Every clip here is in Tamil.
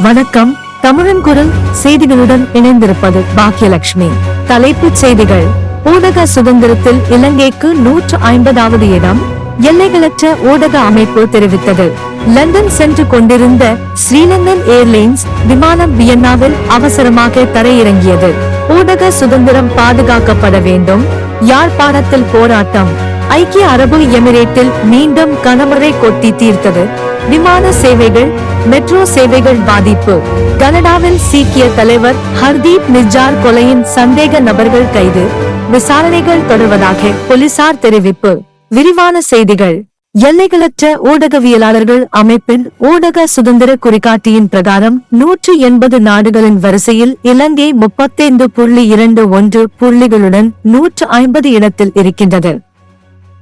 வணக்கம். தமிழன் குரல் செய்திகளுடன் இணைந்திருப்பது பாக்கியலட்சுமி. தலைப்புச் செய்திகள். ஊடக சுதந்திரத்தில் இலங்கைக்கு நூற்று ஐம்பதாவது இடம். எல்லைகளற்ற ஊடக அமைப்பு தெரிவித்தது. லண்டன் சென்று கொண்டிருந்த ஸ்ரீலங்கன் ஏர்லைன்ஸ் விமானம் வியன்னாவில் அவசரமாக தரையிறங்கியது. ஊடக சுதந்திரம் பாதுகாக்கப்பட வேண்டும். யாழ்ப்பாணத்தில் போராட்டம். ஐக்கிய அரபு எமிரேட்டில் மீண்டும் கனமழை கொட்டி தீர்த்தது. விமான சேவைகள் மெட்ரோ சேவைகள் பாதிப்பு. கனடாவில் சீக்கிய தலைவர் ஹர்தீப் நிஜார் கொலையின் சந்தேக நபர்கள் கைது. விசாரணைகள் தொடர்வதாக போலீசார் தெரிவிப்பு. விரிவான செய்திகள். எல்லைகளற்ற ஊடகவியலாளர்கள் அமைப்பின் ஊடக சுதந்திர குறிகாட்டியின் பிரகாரம் நூற்றி எண்பது நாடுகளின் வரிசையில் இலங்கை முப்பத்தைந்து புள்ளி இரண்டு ஒன்று புள்ளிகளுடன் நூற்று ஐம்பது இடத்தில் இருக்கின்றது.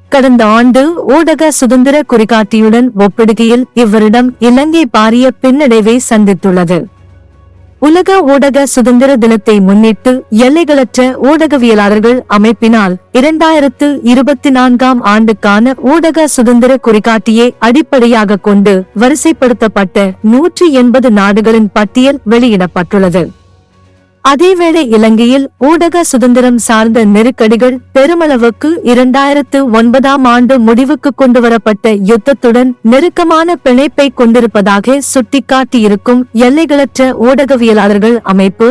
கடந்த ஆண்டு ஊடக சுதந்திர குறிகாட்டியுடன் ஒப்பிடுகையில் இவரிடம் இலங்கை பாரிய பின்னடைவை சந்தித்துள்ளது. உலக ஊடக சுதந்திர தினத்தை முன்னிட்டு எல்லைகளற்ற ஊடகவியலாளர்கள் அமைப்பினால் இரண்டாயிரத்து இருபத்தி நான்காம் ஆண்டுக்கான ஊடக சுதந்திர குறிகாட்டியை அடிப்படையாக கொண்டு வரிசைப்படுத்தப்பட்ட நூற்றி எண்பது நாடுகளின் பட்டியல் வெளியிடப்பட்டுள்ளது. அதேவேளை இலங்கையில் ஊடக சுதந்திரம் சார்ந்த நெருக்கடிகள் பெருமளவுக்கு இரண்டாயிரத்து ஒன்பதாம் ஆண்டு முடிவுக்கு கொண்டுவரப்பட்ட யுத்தத்துடன் நெருக்கமான பிணைப்பை கொண்டிருப்பதாக சுட்டிக்காட்டியிருக்கும் எல்லைகளற்ற ஊடகவியலாளர்கள் அமைப்பு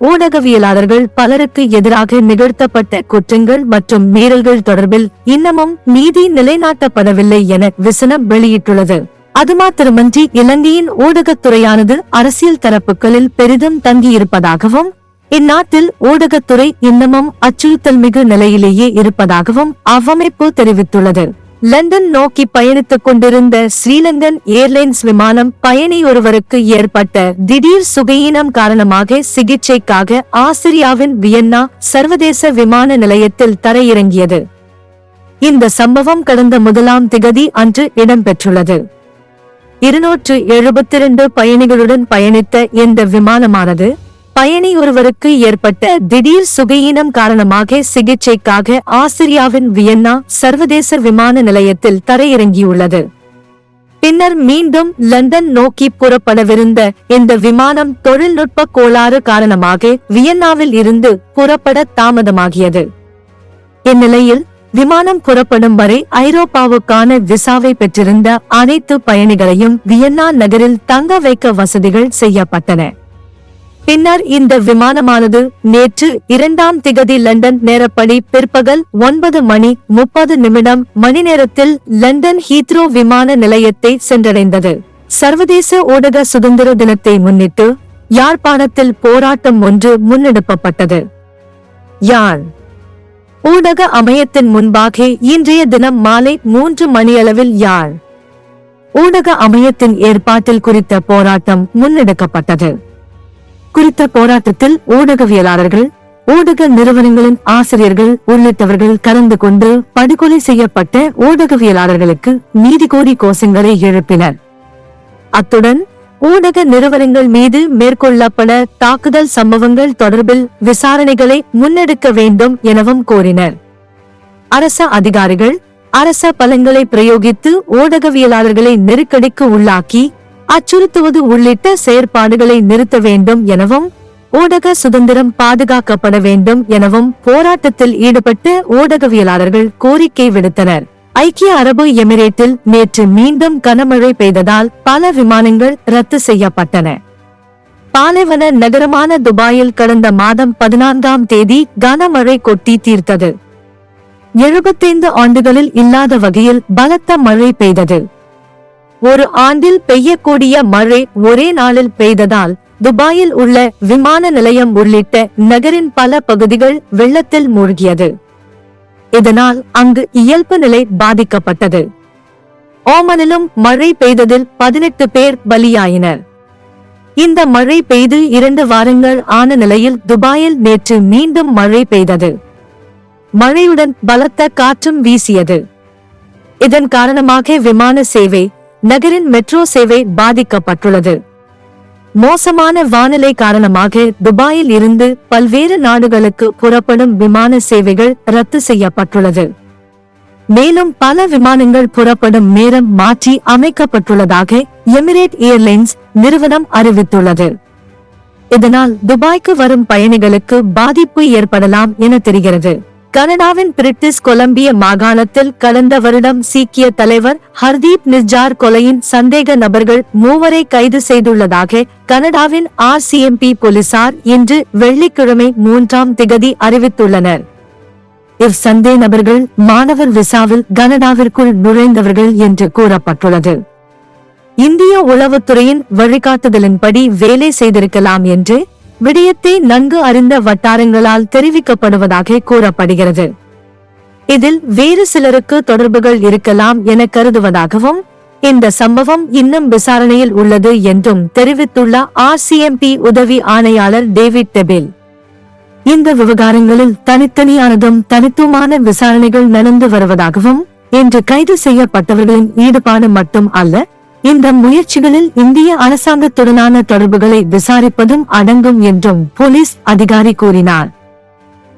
ஊடகவியலாளர்கள் பலருக்கு எதிராக நிகழ்த்தப்பட்ட குற்றங்கள் மற்றும் மீறல்கள் தொடர்பில் இன்னமும் நீதி நிலைநாட்டப்படவில்லை என விசனம் வெளியிட்டுள்ளது. அது மாத்திரமன்றி இலங்கையின் ஊடகத்துறையானது அரசியல் தரப்புகளில் பெரிதும் தங்கியிருப்பதாகவும் இந்நாட்டில் ஊடகத்துறை இன்னமும் அச்சுறுத்தல் மிகு நிலையிலேயே இருப்பதாகவும் அவ்வமைப்பு தெரிவித்துள்ளது. லண்டன் நோக்கி பயணித்துக் கொண்டிருந்த ஸ்ரீலங்கன் ஏர்லைன்ஸ் விமானம் பயணி ஒருவருக்கு ஏற்பட்ட திடீர் சுகையீனம் காரணமாக சிகிச்சைக்காக ஆசிரியாவின் வியன்னா சர்வதேச விமான நிலையத்தில் தரையிறங்கியது. இந்த சம்பவம் கடந்த முதலாம் திகதி அன்று இடம்பெற்றுள்ளது. இருநூற்று எழுபத்தி இரண்டு பயணிகளுடன் பயணித்த இந்த விமானமானது பயணி ஒருவருக்கு ஏற்பட்ட திடீர் சுகையீனம் காரணமாக சிகிச்சைக்காக ஆஸ்திரியாவின் வியன்னா சர்வதேச விமான நிலையத்தில் தரையிறங்கியுள்ளது. பின்னர் மீண்டும் லண்டன் நோக்கி புறப்படவிருந்த இந்த விமானம் தொழில்நுட்ப கோளாறு காரணமாக வியன்னாவில் இருந்து புறப்பட தாமதமாகியது. இந்நிலையில் விமானம் புறப்படும் வரை ஐரோப்பாவுக்கான விசாவை பெற்றிருந்த அனைத்து பயணிகளையும் வியன்னா நகரில் தங்க வைக்க வசதிகள் செய்யப்பட்டன. பின்னர் இந்த விமானமானது நேற்று இரண்டாம் திகதி லண்டன் நேரப்படி பிற்பகல் ஒன்பது மணி முப்பது நிமிடம் மணி நேரத்தில் லண்டன் ஹீத்ரோ விமான நிலையத்தை சென்றடைந்தது. சர்வதேச ஊடக சுதந்திர தினத்தை முன்னிட்டு யாழ்ப்பாணத்தில் போராட்டம் ஒன்று முன்னெடுக்கப்பட்டது. யாழ் ஊடக அமையத்தின் முன்பாக இன்றைய தினம் மாலை மூன்று மணியளவில் யாழ். ஊடக அமையத்தின் ஏற்பாட்டில் குறித்த போராட்டம் முன்னெடுக்கப்பட்டது. குறித்த போராட்டத்தில் ஊடகவியலாளர்கள் ஊடக நிறுவனங்களின் ஆசிரியர்கள் உள்ளிட்டவர்கள் கலந்து கொண்டு படுகொலை செய்யப்பட்ட ஊடகவியலாளர்களுக்கு நீதி கோரி கோஷங்களை எழுப்பினர். அத்துடன் ஊடக நிறுவனங்கள் மீது மேற்கொள்ளப்பட தாக்குதல் சம்பவங்கள் தொடர்பில் விசாரணைகளை முன்னெடுக்க வேண்டும் எனவும் கோரினர். அரச அதிகாரிகள் அரச பலங்களை பிரயோகித்து ஊடகவியலாளர்களை நெருக்கடிக்கு உள்ளாக்கி அச்சுறுத்துவது உள்ளிட்ட செயற்பாடுகளை நிறுத்த வேண்டும் எனவும் ஊடக சுதந்திரம் பாதுகாக்கப்பட வேண்டும் எனவும் போராட்டத்தில் ஈடுபட்டு ஊடகவியலாளர்கள் கோரிக்கை விடுத்தனர். ஐக்கிய அரபு எமிரேட்டில் நேற்று மீண்டும் கனமழை பெய்ததால் பல விமானங்கள் ரத்து செய்யப்பட்டன. பாலைவன நகரமான துபாயில் கடந்த மாதம் பதினான்காம் தேதி கனமழை கொட்டி தீர்த்தது. எழுபத்தைந்து ஆண்டுகளில் இல்லாத வகையில் பலத்த மழை பெய்தது. ஒரு ஆண்டில் பெய்யக்கூடிய மழை ஒரே நாளில் பெய்ததால் துபாயில் உள்ள விமான நிலையம் உள்ளிட்ட நகரின் பல பகுதிகள் வெள்ளத்தில் மூழ்கியது. இதனால் அங்கு இயல்பு நிலை பாதிக்கப்பட்டது. ஓமனிலும் மழை பெய்ததில் பதினெட்டு பேர் பலியாயினர். இந்த மழை பெய்து இரண்டு வாரங்கள் ஆன நிலையில் துபாயில் நேற்று மீண்டும் மழை பெய்தது. மழையுடன் பலத்த காற்றும் வீசியது. இதன் காரணமாக விமான சேவை நகரின் மெட்ரோ சேவை பாதிக்கப்பட்டுள்ளது. மோசமான வானிலை காரணமாக துபாயில் இருந்து பல்வேறு நாடுகளுக்கு புறப்படும் விமான சேவைகள் ரத்து செய்யப்பட்டுள்ளது. மேலும் பல விமானங்கள் புறப்படும் நேரம் மாற்றி அமைக்கப்பட்டுள்ளதாக எமிரேட் ஏர்லைன்ஸ் நிறுவனம் அறிவித்துள்ளது. இதனால் துபாய்க்கு வரும் பயணிகளுக்கு பாதிப்பு ஏற்படலாம் என தெரிகிறது. கனடாவின் பிரிட்டிஷ் கொலம்பிய மாகாணத்தில் கடந்த வருடம் சீக்கிய தலைவர் ஹர்தீப் நிர்ஜார் கொலையின் சந்தேக நபர்கள் மூவரை கைது செய்துள்ளதாக கனடாவின் ஆர்சிஎம்பி போலீசார் இன்று வெள்ளிக்கிழமை மூன்றாம் திகதி அறிவித்துள்ளனர். இவ் சந்தேக நபர்கள் மாணவர் விசாவில் கனடாவிற்குள் நுழைந்தவர்கள் என்று கூறப்பட்டுள்ளது. இந்திய உளவுத்துறையின் வழிகாட்டுதலின்படி வேலை செய்திருக்கலாம் என்று விடயத்தை நன்கு அறிந்த வட்டாரங்களால் தெரிவிக்கப்படுவதாக கூறப்படுகிறது. இதில் வேறு சிலருக்கு தொடர்புகள் இருக்கலாம் என கருதுவதாகவும் இந்த சம்பவம் இன்னும் விசாரணையில் உள்ளது என்றும் தெரிவித்துள்ள ஆர்சிஎம்பி உதவி ஆணையாளர் டேவிட் டெபில் இந்த விவகாரங்களில் தனித்தனியானதும் தனித்துவமான விசாரணைகள் நடந்து வருவதாகவும் இன்று கைது செய்யப்பட்டவர்களின் ஈடுபாடு மட்டும் அல்ல இந்த முயற்சிகளில் இந்திய அரசாங்கத்துடனான தொடர்புகளை விசாரிப்பதும் அடங்கும் என்றும் போலீஸ் அதிகாரி கூறினார்.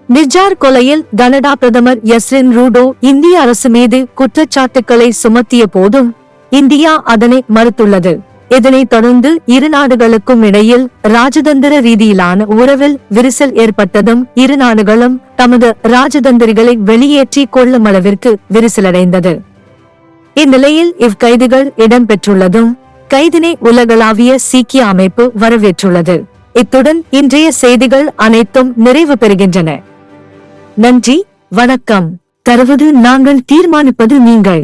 நிஜார் கொலையில் கனடா பிரதமர் எஸ்ரின் ரூடோ இந்திய அரசு மீது குற்றச்சாட்டுக்களை சுமத்திய போதும் இந்தியா அதனை மறுத்துள்ளது. இதனைத் தொடர்ந்து இரு நாடுகளுக்கும் இடையில் ராஜதந்திர ரீதியிலான உறவில் விரிசல் ஏற்பட்டதும் இரு நாடுகளும் தமது ராஜதந்திரிகளை வெளியேற்றி கொள்ளும் அளவிற்கு விரிசலடைந்தது. இந்நிலையில் இவ்கைதிகள் இடம்பெற்றுள்ளதும் கைதினை உலகளாவிய சீக்கிய அமைப்பு வரவேற்றுள்ளது இத்துடன் இன்றைய செய்திகள் அனைத்தும் நிறைவு பெறுகின்றன நன்றி வணக்கம் தருவது நாங்கள் தீர்மானிப்பது நீங்கள்